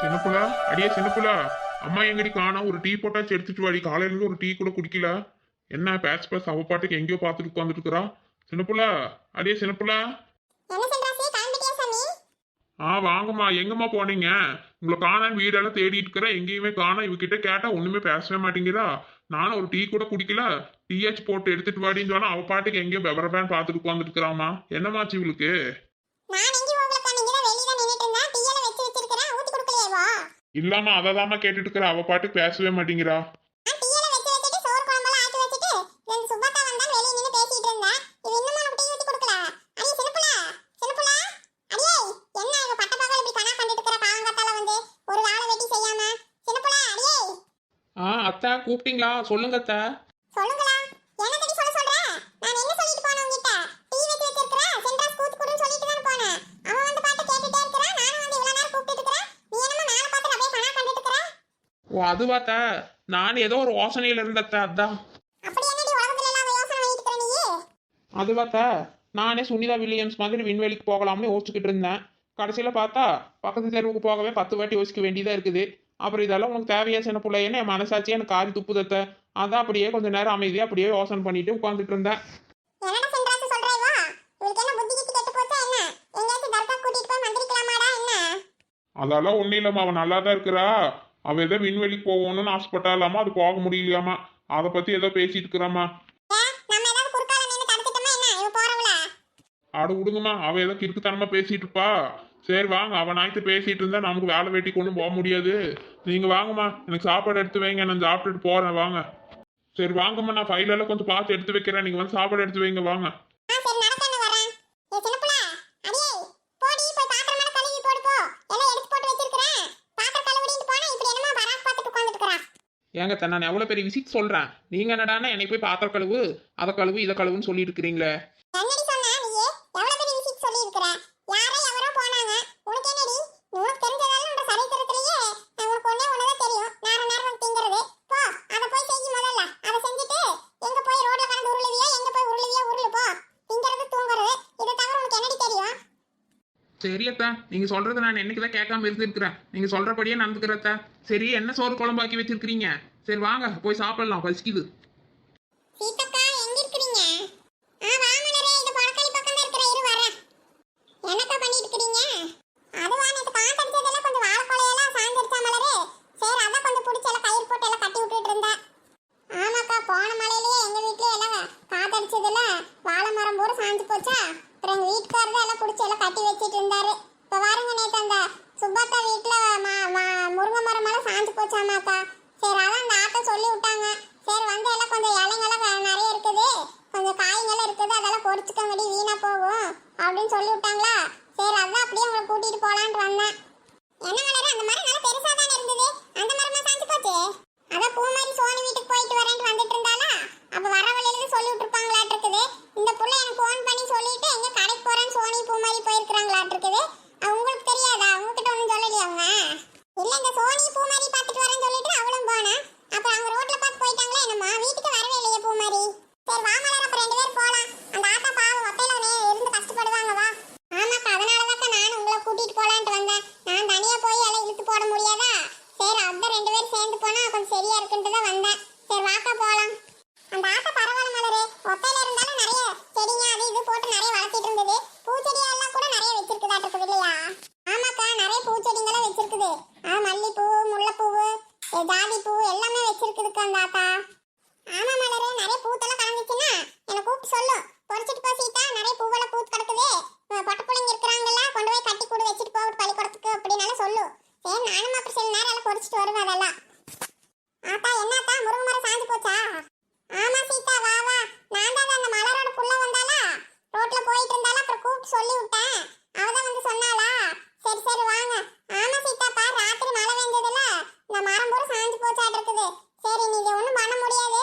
சின்னப்புலா? அடியே சின்னப்புலா. அம்மா எங்கடி காணோம்? ஒரு டீ போட்டாச்சு எடுத்துட்டு வாடி. காலையில இருந்து ஒரு டீ கூட குடிக்கல. என்ன பேட்ச் பேஸ் அவ பாட்டுக்கு எங்கேயோ பார்த்துட்டு உட்காந்துட்டு இருக்கிறா சின்னப்புலா அடியே சின்னப்புலா. ஆ வாங்கம்மா. எங்கம்மா போனீங்க? உங்களை காணான்னு வீடெல்லாம் தேடிட்டு இருக்கிறேன் எங்கேயுமே காணோம். இவகிட்ட கேட்டா ஒண்ணுமே பேசவே மாட்டேங்கிறா. நானும் ஒரு டீ கூட குடிக்கல. டீயாச்சு போட்டு எடுத்துட்டு வாடின்னு சொன்னா அவ பாட்டுக்கு எங்கேயோ பெபரபேன் பார்த்துட்டு உட்காந்துட்டு இருக்கிறாமா என்னமாச்சு இவளுக்கு நான் எங்க உங்களுக்கு நீங்க தான் வெளியில நின்னுட்டு இருந்தா டீயல வச்சு வச்சிருக்கேன் ஊத்தி கொடுக்கலையேவா இல்லாம அதை கேட்டுட்டு இருக்கிற அவ பாட்டுக்கு பேசவே மாட்டேங்கிறா. நான் டீயல வச்சு வச்சுட்டு சோறு குழம்பெல்லாம் ஆக்கி வச்சுட்டு இந்த சுபத்தா வந்தா வெளிய நின்னு பேசிட்டு இருந்தா இது இன்னும் உனக்கு டீ ஊத்தி கொடுக்கல அடி சின்னப்புல சின்னப்புல அடியே என்ன இவ பட்ட பகல் இப்படி கணா கண்டுட்டு இருக்கற காங்கத்தால வந்து ஒரு வேலை வெட்டி செய்யாம சின்னப்புல அடியே ஆ அத்தா கூப்பிட்டீங்களா சொல்லுங்க அத்தா சொல்லுங்களா என்ன தடி சொல்ல சொல்ற நான் என்ன சொல்லிட்டு போனேன் உங்ககிட்ட டீ வச்சு வச்சிருக்கறேன் சென்ட்ரா ஸ்கூத் குடுன்னு சொல்லிட்டு தான் போனேன் அவன் வந்து பாட்டு கேட்டுட்டே இருக்கறான் நானும் வந்து இவ்வளவு நேரம் கூப்பிட்டு இருக்கறேன் நீ என்னமோ மேல பார்த்து அப்படியே கணா கண்டுட்டு இருக்கற ஓ அதுவாத்தா நான் ஏதோ ஒரு யோசனையில இருந்தத்தா அதான். அதுவாத்தா நானே சுனிதா வில்லியம்ஸ் மாதிரி விண்வெளிக்கு போகலாம்னு யோசிச்சுக்கிட்டு இருந்தேன். கடைசியில் பார்த்தா பக்கத்து தெருவுக்கு போகவே பத்து வாட்டி யோசிக்க வேண்டியதாக இருக்குது. அப்புறம் இதெல்லாம் உனக்கு தேவையா சின்ன பிள்ளைன்னு என் மனசாட்சியே எனக்கு காரி துப்புதத்த அதான் அப்படியே கொஞ்ச நேரம் அமைதியாக அப்படியே யோசனை பண்ணிட்டு உட்காந்துட்டு இருந்தேன். அதெல்லாம் ஒன்றும் இல்லைம்மா அவன் நல்லா தான் இருக்கிறா. அவ ஏதோ விண்வெளிக்கு போகணும்னு ஆசைப்பட்டாலாமா? அது போக முடியலையாமா? அதை பத்தி ஏதோ பேசிட்டு இருக்கிறாமா? ஆடு விடுங்கம்மா அவ ஏதோ கிறுக்குத்தனமா பேசிட்டு இருப்பா. சரி வாங்க அவன் நாய்த்து பேசிட்டு இருந்தா நமக்கு வேலை வெட்டி கொண்டும் போக முடியாது. நீங்க வாங்கம்மா எனக்கு சாப்பாடு எடுத்து வைங்க நான் சாப்பிட்டுட்டு போறேன் வாங்க. சரி வாங்கம்மா நான் ஃபைல் எல்லாம் கொஞ்சம் பார்த்து எடுத்து வைக்கிறேன். நீங்க வந்து சாப்பாடு எடுத்து வைங்க வாங்க ஆ சரி நடக்கன்னு வரேன் ஏ சின்னப்புல அடியே போடி போய் பாத்திரம் மேல கழுவி போடு போ எல்லாம் எடுத்து போட்டு வச்சிருக்கறேன் பாத்திரம் கழுவிட்டு போனா இப்படி என்னமோ பராக் பார்த்துட்டு உட்கார்ந்துட்டு இருக்கறா ஏங்க அத்தை, நான் எவ்வளோ பெரிய விசிட் சொல்கிறேன் நீங்கள் என்னடானா என்னை போய் பாத்திர கழுவு அதை கழுவு இதை கழுவுன்னு சொல்லிட்டு இருக்கிறீங்களே என்னடி சொன்ன நீ எவ்வளவு பெரிய விஷயம் சொல்லி இருக்கிற யாரோ எவரோ போனாங்க உனக்கு என்னடி உனக்கு தெரிஞ்சதால உங்க சரித்திரத்திலேயே நான் உனக்கு ஒண்ணே ஒண்ணுதான் தெரியும் நேரம் நேரம் திங்கிறது போ அத போய் செய் முதல்ல அத செஞ்சுட்டு எங்க போய் ரோட்ல கடந்து உருளுவியா எங்க போய் உருளுவியா உருளு போ திங்கிறது தூங்குறது இதை தவிர உனக்கு என்னடி தெரியும் சரி நீங்க நீங்கள் நான் என்னைக்கு தான் கேட்காம இருந்திருக்கிறேன். நீங்க சொல்றபடியே நடந்துக்கிறத்த. சரி என்ன சோறு குழம்பாக்கி வச்சிருக்கிறீங்க? சரி வாங்க போய் சாப்பிடலாம் பசிக்குது சீதக்கா எங்க இருக்கிறீங்க ஆ வாமனரே இந்த பழக்கடி பக்கம் தான் இருக்கிற இரு வரேன் என்னக்கா பண்ணிட்டு இருக்கிறீங்க அதுவா நேத்து காத்தடிச்சதெல்லாம் கொஞ்சம் வாழைக்கொலையெல்லாம் சாஞ்சிருச்சா மலரே சரி அதான் கொஞ்சம் பிடிச்சி எல்லாம் கயிறு போட்டு எல்லாம் கட்டி விட்டுட்டு இருந்தேன் ஆமாக்கா போன மழையிலேயே எங்க வீட்லயே எல்லாம் காத்தடிச்சதுல வாழை மரம் பூரா சாஞ்சு போச்சா அப்புறம் எங்க வீட்டுக்காரர் தான் எல்லாம் பிடிச்சி எல்லாம் கட்டி வச்சிட்டு இருந்தாரு இப்ப பாருங்க நேத்து அந்த சுப்பத்தா வீட்டுல ம- ம- முருங்கை மரம் எல்லாம் சாஞ்சு போச்சாமாக்கா சரி அதான் அந்த ஆட்டை சொல்லி விட்டாங்க சரி வந்து எல்லாம் கொஞ்சம் இலைங்கெல்லாம் க- நிறைய இருக்குது கொஞ்சம் காய்ங்கெல்லாம் முடிச்சுக்கங்கடி வீணா போகும் அப்படின்னு சொல்லி விட்டாங்களா? சரி அதான் அப்படியே உங்களை கூட்டிட்டு போலான்ட்டு வந்தேன். என்ன மலர் அந்த மரம் நல்லா பெருசா தானே இருந்தது? அந்த மரமா சாஞ்சு போச்சு? அதான் பூ மாதிரி சோனி வீட்டுக்கு போயிட்டு வரேன்ட்டு வந்துட்டு இருந்தாலா அப்ப வர வழியில சொல்லி விட்டுருப்பாங்களாட்டு இருக்குது. இந்த புள்ள எனக்கு ஃபோன் பண்ணி சொல்லிட்டு எங்க கடைக்கு போறேன்னு சோனி பூ மாதிரி போயிருக்கிறாங்களாட்டு இருக்குது. உங்களுக்கு தெரியாதா? உங்ககிட்ட ஒன்றும் சொல்லலையா அவங்க? இல்ல இந்த சோனி பூ மாதிரி பார்த்துட்டு வரேன்னு சொல்லிட்டு அவளும் போனா அப்புறம் அவங்க ரோட்ல பார்த்து போயிட்டாங்களே என்னம்மா வீட்டுக்கு வரவே இல்லையே பூ மாதிரி சரி வா மலர் அப்ப ரெண்டு பேரும் போலாம் அந்த ஆத்தா பாவம் ஒத்தையில நே- இருந்து கஷ்டப்படுவாங்க வா ஆமாக்கா அதனாலதான் நானும் உங்களை கூட்டிட்டு போலான்ட்டு வந்தேன் நான் தனியா போய் எல்லாம் இழுத்து போட முடியாதா சரி அதான் போனால் கொஞ்சம் சரியா இருக்குன்ட்டு தான் வந்தேன் சரி வாக்கா போலாம் அந்த ஆத்தா பரவாயில்ல மலரு ஒத்தையில இருந்தாலும் நிறைய செடிங்க அது இது போட்டு நிறைய வளர்த்திட்டு இருந்தது பூச்செடி எல்லாம் கூட நிறைய வச்சிருக்குதாட்டு இருக்குது இல்லையா ஆமாக்கா நிறைய பூச்செடிங்கெல்லாம் வச்சிருக்குது ஆ மல்லிப்பூ முல்லைப்பூவு எ, ஜாதிப்பூ எல்லாமே வச்சிருக்குதுக்கா அந்த ஆத்தா ஆமா மலரு நிறைய பூத்தெல்லாம் கலந்துச்சுன்னா என்னை கூப்பிட்டு சொல்லும் பொறிச்சிட்டு போ சீதா நிறைய பூவெல்லாம் பூத்து கிடக்குது அஹ் பொட்ட பிள்ளைங்க இருக்கிறாங்கல்ல கொண்டு போய் கட்டி கொடு வச்சுட்டு போட்டு பள்ளிக்கூடத்துக்கு அப்படின்னாலும் சொல்லு சரி நானும் அப்புறம் சில நேரம் எல்லாம் பொறிச்சிட்டு வருவேன் அதெல்லாம் ஆத்தா என்னத்தா முருங்கை மரம் சாஞ்சு போச்சா ஆமா சீதா வா வா நான் தான் அந்த மலரோட புள்ள வந்தாளா ரோட்ல போயிட்டு இருந்தாலும் அப்புறம் கூப்பிட்டு சொல்லி விட்டேன் அவ தான் வந்து சொன்னாளா சரி சரி வாங்க ஆமா சீதா பாரு ராத்திரி மழை பெஞ்சதுல இந்த மரம் பூரா சாஞ்சு போச்சாட்டு இருக்குது சரி நீங்க ஒண்ணும் பண்ண முடியாது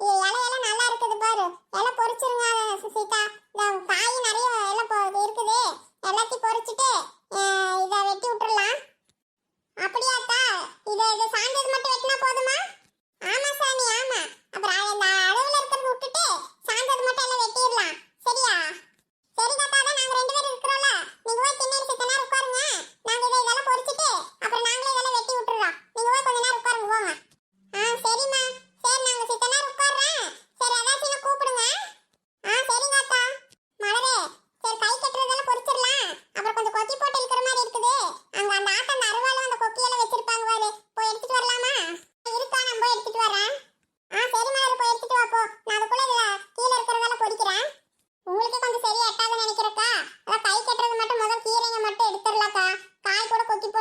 இ- இலையெல்லாம் நல்லா இருக்குது பாரு இலை பொறிச்சிருங்க சீ- சீதா இந்த காய் நிறைய இலை பொ- இருக்குது எல்லாத்தையும் பொறிச்சிட்டு அஹ், இதை வெட்டி விட்டுறலாம் அப்படியாத்தா இதை இதை சாஞ்சது மட்டும் வெட்டினா போதுமா ஆமா சாமி ஆமா அப்புறம் அந்த அளவுல இருக்கிறது விட்டுட்டு சாஞ்சது மட்டும் எல்லாம் வெட்டிடலாம் சரியா சரி தாத்தா அதான் நாங்க ரெண்டு பேரும் இருக்கிறோம்ல நீங்க போய் திண்ணை செத்த நேரம் உட்காருங்க நாங்க இதை இதெல்லாம் பொறிச்சிட்டு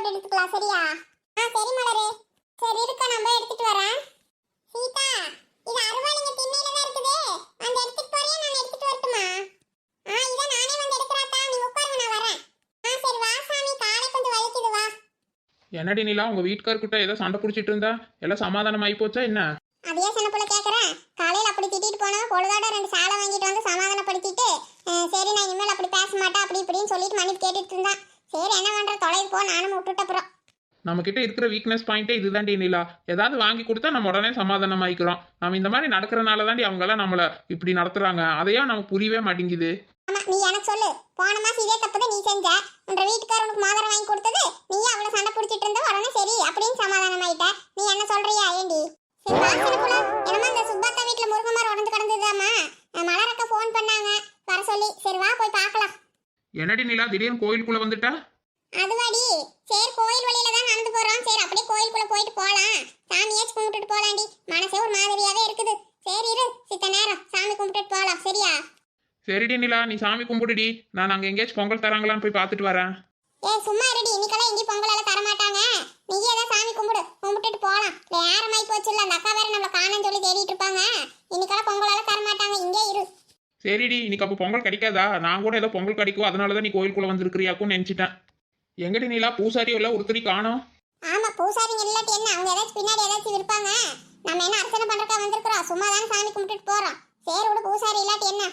எடுத்துக்கலாம் சரியா ஆ சரி மலரு. சரி இருக்கா நம்ம எடுத்துட்டு வரேன். சீதா இது அருவாளிங்க திண்ணையில தான் இருக்குது. அந்த எடுத்துட்டு போறியா? நான் எடுத்துட்டு வரட்டுமா? ஆ இத நானே வந்து எடுக்கறாத்தா. நீங்க உட்காருங்க நான் வரேன். ஆ சரி வா சாமி. காலை கொஞ்சம் வலிக்குது வா. என்னடி நிலா உங்க வீட்டுக்காரர்கிட்ட ஏதோ சண்டை பிடிச்சிட்டு இருந்தா? எல்லாம் சமாதானம் ஆகி போச்சா என்ன? அதையே சின்ன பிள்ளை கேட்குறேன் காலையில் அப்படி திட்டிட்டு போனவன் பொழுதோட ரெண்டு சாலை வாங்கிட்டு வந்து சமாதானப்படுத்திட்டு அஹ், சரி நான் இனிமேல் அப்படி பேச மாட்டேன் அப்படி இப்படின்னு சொல்லிட்டு மன்னிப்பு கேட்டுட்டு இருந்தான் சரி என்ன பண்ணுற தொலைவு போ நானும் விட்டுட்டு அப்புறம். நம்ம கிட்ட இருக்கிற வீக்னஸ் பாயிண்டே இதுதான்டி நிலா. ஏதாவது வாங்கி கொடுத்தா நம்ம உடனே சமாதானம் ஆயிக்கிறோம் நம்ம இந்த மாதிரி நடக்கிறனால தாண்டி அவங்க எல்லாம் நம்மள இப்படி நடத்துறாங்க. அதையா நமக்கு புரியவே மாட்டேங்குது. நீ எனக்கு சொல்லு. போன மாசம் இதே தப்பு தான் நீ செஞ்ச. உன்ற வீட்டுக்கார உனக்கு மோதிரம் வாங்கி கொடுத்தது நீ அவளை சண்டை பிடிச்சிட்டு இருந்த உடனே சரி அப்படின்னு சமாதானம் ஆயிட்ட நீ என்ன சொல்றியா ஏண்டி? என்னமா இந்த சுப்பாத்தா வீட்டுல முருங்கமார் உடஞ்சு கிடந்ததாமா மலரக்க ஃபோன் பண்ணாங்க. வர சொல்லி. சரி வா போய் பார்க்கலாம். என்னடி நிலா திடீர்னு கோயிலுக்குள்ள வந்துட்டா? அதுவாடி. சரி கோயில் வழியில தான் நடந்து போறோம். சரி அப்படியே கோயிலுக்குள்ள போயிட்டு போலாம். சாமியாச்சும் கும்பிட்டுட்டு போலாண்டி. மனசே ஒரு மாதிரியாவே இருக்குது. சரி இரு. சித்த நேரம். சாமி கும்பிட்டுட்டு போலாம். சரியா? சரிடி நிலா நீ சாமி கும்பிடுடி. நான் அங்க எங்கேயாச்சும் பொங்கல் தராங்களான்னு போய் பார்த்துட்டு வரேன். ஏய் சும்மா இருடி. இன்னைக்கெல்லாம் எங்கேயும் பொங்கல் எல்லாம் தரமாட்டாங்க. நீயே ஏதாவது சாமி கும்பிடு. கும்பிட்டுட்டு போலாம். நேரமாய் போச்சு இல்ல அந்த அக்கா வேற நம்மள காணன்னு சொல்லி தேடிட்டு இருப்பாங்க. இன்னைக்கெல்லாம் பொங்கல் எல்லாம் தரமாட்டாங்க. இங்கே இரு. சரிடி. இன்னைக்கு அப்போ பொங்கல் கிடைக்காதா? நான் கூட ஏதோ பொங்கல் கிடைக்கும். அதனால தான் நீ கோயிலுக்குள்ள வந்திருக்கிறியாக்கும்னு நினைச்சிட்டேன். எங்கடி நிலா பூசாரியோ இல்லை ஒருத்தரி காணோம். ஆமா பூசாரிங்க இல்லாட்டி என்ன? அவங்க ஏதாச்சும் பின்னாடி ஏதாச்சும் இருப்பாங்க. நம்ம என்ன அர்ச்சனை பண்றக்கா வந்திருக்கிறோம்? சும்மா தானே சாமி கும்பிட்டுட்டு போறோம். சரி விடு பூசாரி இல்லாட்டி என்ன?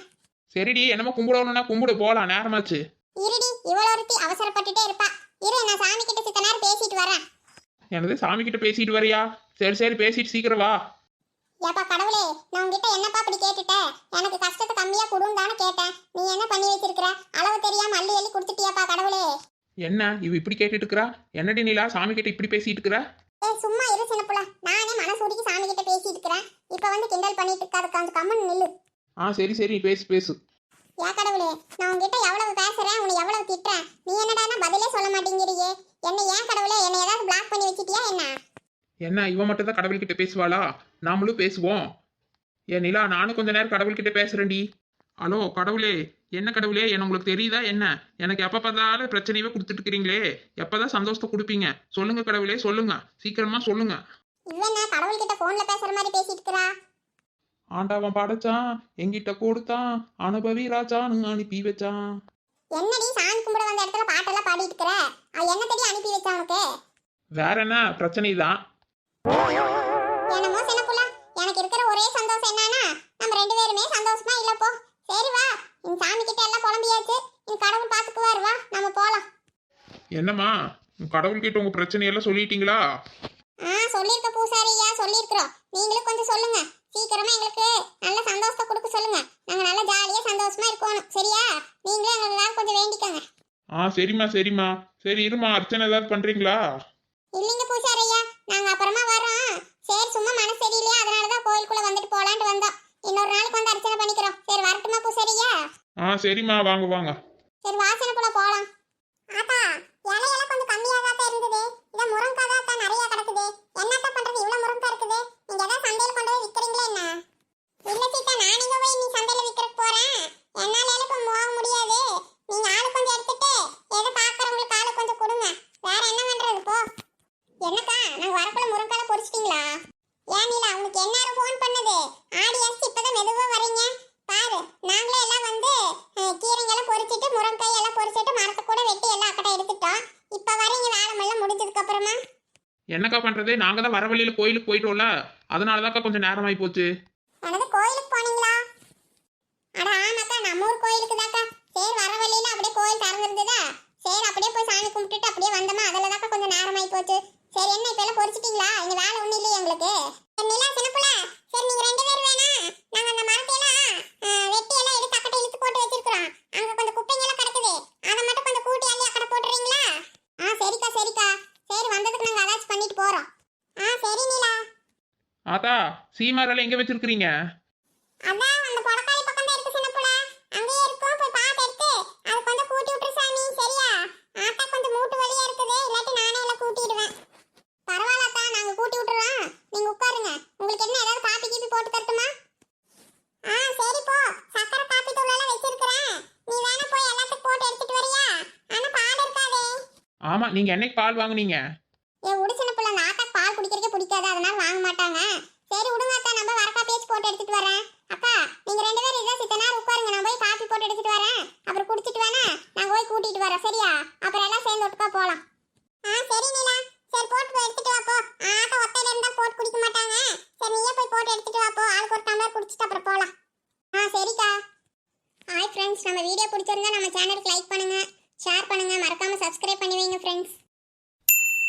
சரிடி என்னமோ கும்பிடணும்னா கும்பிடு போலாம் நேரமாச்சு. இருடி இவ்வளோ ஒருத்தி அவசரப்பட்டுட்டே இருப்பா. இரு நான் சாமி கிட்ட சித்த நேரம் பேசிட்டு வரேன். எனது சாமி கிட்ட பேசிட்டு வரியா? சரி சரி பேசிட்டு சீக்கிரம் வா. ஏப்பா கடவுளே நான் உங்ககிட்ட என்னப்பா அப்படி கேட்டுட்டேன் எனக்கு கஷ்டத்தை கம்மியா கொடுன்னு தானே கேட்டேன். நீ என்ன பண்ணி வச்சிருக்கிற? அளவு தெரியாம அள்ளி அள்ளி கொடுத்துட்டியாப்பா கடவுளே. என்ன இவ இப்படி கேட்டுட்டு இருக்கிறா என்னடி நிலா சாமி கிட்ட இப்படி பேசிட்டு இருக்கிற ஏய் சும்மா இரு சின்ன புள்ள. நானே மனசூடிக்கு சாமி கிட்ட பேசிட்டு இருக்கிறேன் இப்போ வந்து கிண்டல் பண்ணிட்டு இருக்காது கொஞ்சம் கம்மன் நில்லு. ஆ சரி சரி பேசு பேசு. யா கடவுளே நான் உங்ககிட்ட எவ்வளவு பேசுறேன் உன்னை எவ்வளவு திட்டுறேன்? நீ என்னடானா பதிலே சொல்ல மாட்டேங்கிறியே? என்ன ஏன் கடவுளே என்னை ஏதாவது பிளாக் பண்ணி வச்சிட்டியா என்ன? என்ன இவ மட்டும் தான் கடவுள்கிட்ட பேசுவாளா? நாமளும் பேசுவோம். ஏன் நிலா நானும் கொஞ்ச நேரம் கடவுள்கிட்ட பேசுறேன்டி. ஹலோ கடவுளே என்ன கடவுளே என்ன உங்களுக்கு தெரியுதா? என்ன? எனக்கு எப்ப பார்த்தாலும் பிரச்சனையவே கொடுத்துட்டு இருக்கிறீங்களே எப்பதான் சந்தோஷத்தை கொடுப்பீங்க? சொல்லுங்க கடவுளே சொல்லுங்க. சீக்கிரமா சொல்லுங்க. ஆண்டவன் படைச்சான். எங்கிட்ட கொடுத்தான். அனுபவி ராஜான்னு அனுப்பி வச்சான். என்னடி சாமி கும்பிட வந்த இடத்துல பாட்டெல்லாம் பாடிட்டு இருக்கிற அவ என்ன தேடி அனுப்பி வச்சா உனக்கு? வேற என்ன? பிரச்சனை தான் என்னமோ சின்ன புள்ள. எனக்கு இருக்கிற ஒரே சந்தோஷம் என்னன்னா நம்ம ரெண்டு பேருமே சந்தோஷமா இல்ல போ. சரி வா. இந்த சாமி கிட்ட எல்லாம் புலம்பியாச்சு. இந்த கடவுள் பாத்துக்குவாரு வா நம்ம போலாம். என்னம்மா கடவுள்கிட்ட உங்க பிரச்சனையெல்லாம் சொல்லிட்டீங்களா? ஆ சொல்லிருக்க பூசாரியா சொல்லிருக்கிறோம் நீங்களும் கொஞ்சம் சொல்லுங்க. சீக்கிரமா எங்களுக்கு நல்ல சந்தோஷத்தை கொடுக்க சொல்லுங்க. நாங்க நல்ல ஜாலியா சந்தோஷமா இருக்கணும். சரியா? நீங்களும் எங்களுக்கு கொஞ்சம் வேண்டிக்கோங்க. ஆ சரிம்மா சரிம்மா. சரி இருமா அர்ச்சனை ஏதாவது பண்றீங்களா? இல்லைங்க பூசாரியா நாங்க அப்புறமா வரோம் சரி சும்மா மனசு சரியில்லையா? அதனால தான் கோயிலுக்குள்ள வந்துட்டு போலான்ட்டு வந்தோம். இன்னொரு நாளைக்கு வந்து அர்ச்சனை பண்ணிக்கிறோம். சரி வரட்டுமா பூசாரியா ஆ சரிம்மா. வாங்க வாங்க. சரி வாசனை போல போலாம். ஆத்தா இலையெல்லாம் கொஞ்சம் கம்மியா தான் இருந்தது. இத முருங்கா தான் நிறைய கிடக்குது. என்னத்த பண்றது? இவ்வளவு முருங்கா இருக்குது. நீங்க ஏதாவது சந்தையில கொண்டு போய் விக்கிறீங்களா என்ன? இல்ல சீதா நான் இங்க போய் நீ சந்தையில விக்கிறதுக்கு போறேன்? என்னால இப்ப போக முடியாது. நீங்க ஆளு கொஞ்சம் எடுத்துட்டு எதை பாக்குறவங்களுக்கு ஆளு கொஞ்சம் கொடுங்க. வேற என்ன பண்றது போ என்னக்கா நாங்க வரக்குள்ள முருங்கால பொரிச்சிட்டீங்களா? ஏன் நீலா உனக்கு என்னாரும் ஃபோன் பண்ணது? ஆடி அரிசி இப்பதான் மெதுவா வரீங்க? பாரு நாங்களே எல்லாம் வந்து கீரைங்கெல்லாம் பொரிச்சிட்டு முருங்காய் எல்லாம் பொரிச்சிட்டு மரத்தை கூட வெட்டி எல்லாம் அக்கட்டை எடுத்துட்டோம் இப்ப வரீங்க வேலை எல்லாம் முடிஞ்சதுக்கு அப்புறமா? என்னக்கா பண்றது? நாங்க தான் வர வழியில கோயிலுக்கு போயிட்டோம்ல. அதனாலதான்க்கா கொஞ்சம் நேரமாயி போச்சு. எனது கோயிலுக்கு போனீங்களா? அட ஆமாக்கா நம்ம ஊர் கோயிலுக்கு தாக்கா சரி வர வழியில அப்படியே கோயில் திறந்துருந்ததா சரி அப்படியே போய் சாமி கும்பிட்டுட்டு அப்படியே வந்தோமா? அதுல தாக்கா கொஞ்சம் நேரமாயி போச்சு. சரி என்ன இப்ப எல்லாம் பொரிச்சிட்டீங்களா? இங்க வேலை ஒண்ணும் இல்லையா எங்களுக்கு சரி, நிலா சின்னப்புல சரி நீங்க ரெண்டு பேர் வேணா நாங்க அந்த மரத்தையெல்லாம் அஹ், வெட்டி எல்லாம் எடுத்து அக்கட்டை இழுத்து போட்டு வச்சிருக்கிறோம் அங்க கொஞ்சம் குப்பைங்க எல்லாம் கிடக்குது அதை மட்டும் கொஞ்சம் கூட்டி அள்ளி அக்கடை போட்டுறீங்களா ஆ சரிக்கா சரிக்கா சரி வந்ததுக்கு நாங்க அதாச்சும் பண்ணிட்டு போறோம் ஆ சரி நீலா ஆத்தா சீமாரெல்லாம் எங்க வச்சிருக்கிறீங்க அதான் அந்த பொடக்காய் பக்கம் தான் இருக்கு சின்னப்புல அங்கேயே இருக்கும் போய் பார்த்து எடுத்து அது கொஞ்சம் கூட்டி விட்டுரு சாமி சரியா ஆத்தா கொஞ்சம் மூட்டு வலியா இருக்குது இல்லாட்டி நானே எல்லாம் கூட்டிடுவேன் பரவாயில்லத்தா நாங்க கூட்டி விட்டுறோம் நீங்க உட்காருங்க உங்களுக்கு என்ன ஏதாவது காப்பி கீப்பி போட்டு தரட்டுமா ஆ சரி போ சக்கரை காப்பி தூள் எல்லாம் வச்சிருக்கிறேன் நீ வேணா போய் எல்லாத்துக்கும் போட்டு எடுத்துட்டு வரியா? ஆனா பால் இருக்காதே. ஆமா நீங்க என்னைக்கு பால் வாங்குனீங்க என் உடிச்சின புள்ள அந்த ஆத்தாக்கு பால் குடிக்கிறதுக்கே பிடிக்காது அதனால வாங்க மாட்டாங்க சரி விடுங்க அக்கா நம்ம வரக்கா பேச்சு போட்டு எடுத்துட்டு வரேன் அக்கா நீங்க ரெண்டு பேரும் இதான் சித்த நேரம் உட்காருங்க நான் போய் காஃபி போட்டு எடுத்துட்டு வரேன் அப்புறம் குடிச்சிட்டு வேணா நான் போய் கூட்டிட்டு வரேன் சரியா? அப்புறம் எல்லாம் சேர்ந்து ஒட்டுக்கா போகலாம்